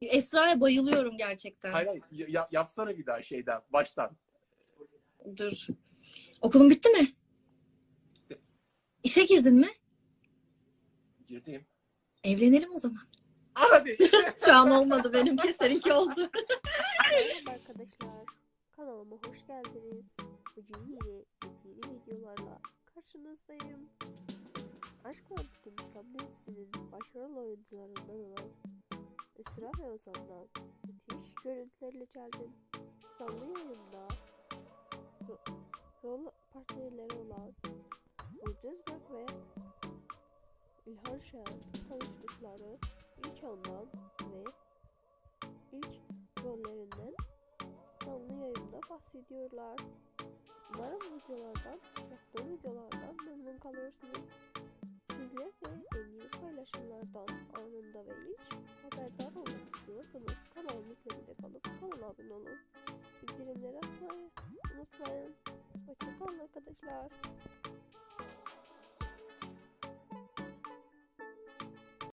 Esra'ya bayılıyorum gerçekten. Hayır, hayır ya- yapsana bir daha şeyden, baştan. Dur. Okulun bitti mi? Bitti. İşe girdin mi? Girdim. Evlenelim o zaman. Hadi. Şu an olmadı benimki, seninki oldu. Merhaba arkadaşlar. Kanalıma hoş geldiniz. Bugün yine yepyeni videolarla karşınızdayım. Aşk Mantık İntikam dizisinin başrol oyuncularından olan Ve Ozan'dan müthiş görüntülerle geldim. Canlı yayında ro- rol partnerleri olan Burcu Özbek ve İlhan Şahan tanıştıkları ilk andan ve ilk rollerinden canlı yayında bahsediyorlar. Umarım videolardan, yaptığım videolardan memnun kalıyorsunuz. Sizler de en yeni paylaşımlardan kanala abone olun. Bildirimleri açmayı unutmayın. Hoşçakalın arkadaşlar.